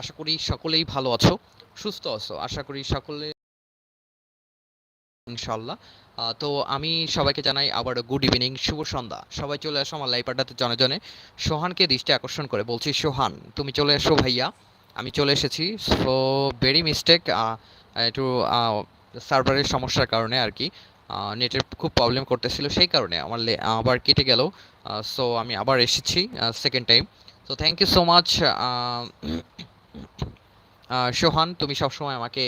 আশা করি সকলেই ভালো আছো, সুস্থ আছো, আশা করি সকলে ইনশাল্লাহ তো আমি সবাইকে জানাই আবার গুড ইভিনিং শুভ সন্ধ্যা। সবাই চলে আসো আমার লাইভ আড্ডাতে জনে জনে। সোহানকে দৃষ্টি আকর্ষণ করে বলছি, সোহান, তুমি চলে এসো ভাইয়া। আমি চলে এসেছি সো ভেরি মিস্টেক একটু সার্ভারের সমস্যার কারণে আর কি নেটের খুব প্রবলেম করতেছিল, সেই কারণে আমার আবার কেটে গেল। সো আমি আবার এসেছি সেকেন্ড টাইম তো thank you so much Sohan, তুমি সবসময় আমাকে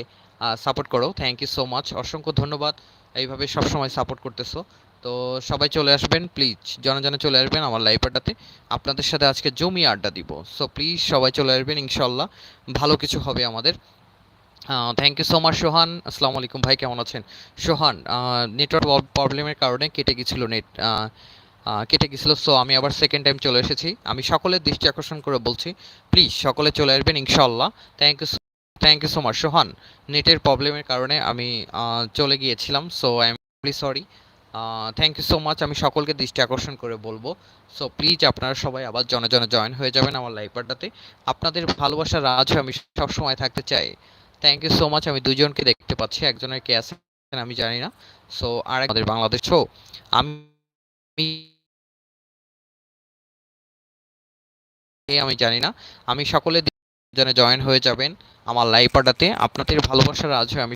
সাপোর্ট করো। থ্যাংক ইউ সো মাচ অসংখ্য ধন্যবাদ। এইভাবে সবসময় সাপোর্ট করতেছো। তো সবাই চলে আসবেন প্লিজ জনে জনে চলে আসবেন আমার লাইভ আড্ডাতে। আপনাদের সাথে আজকে জমি আড্ডা দিব। সো প্লিজ সবাই চলে আসবেন ইনশাল্লাহ ভালো কিছু হবে আমাদের। Thank you so much Sohan. আসসালামু আলাইকুম ভাই, কেমন আছেন? সোহান নেটওয়ার্ক প্রবলেমের কারণে কেটে গেছিল নেট কেটে গেছিল। সো আমি আবার সেকেন্ড টাইম চলে এসেছি। আমি সকলের দৃষ্টি আকর্ষণ করে বলছি প্লিজ সকলে চলে আসবেন ইনশাল্লাহ thank you thank you so much Sohan, নেটের প্রবলেমের কারণে আমি চলে গিয়েছিলাম। So I am sorry thank you so much আমি সকলকে দৃষ্টি আকর্ষণ করে বলব। সো প্লিজ আপনারা সবাই আবার জনে জনে জয়েন হয়ে যাবেন আমার লাইভ আড্ডাতে আপনাদের ভালোবাসার রাজ আমি সবসময় থাকতে চাই। থ্যাংক ইউ সো মাচ আমি দুজনকে দেখতে পাচ্ছি, একজনের কে আছেন আমি জানি না। সো আর আমাদের বাংলাদেশ আমি আমি জানি না। আমি সকলে জয়েন হয়ে যাবেন। আমার লাইভ পাঠাতে আপনাদের ভালোবাসার হয়ে আমি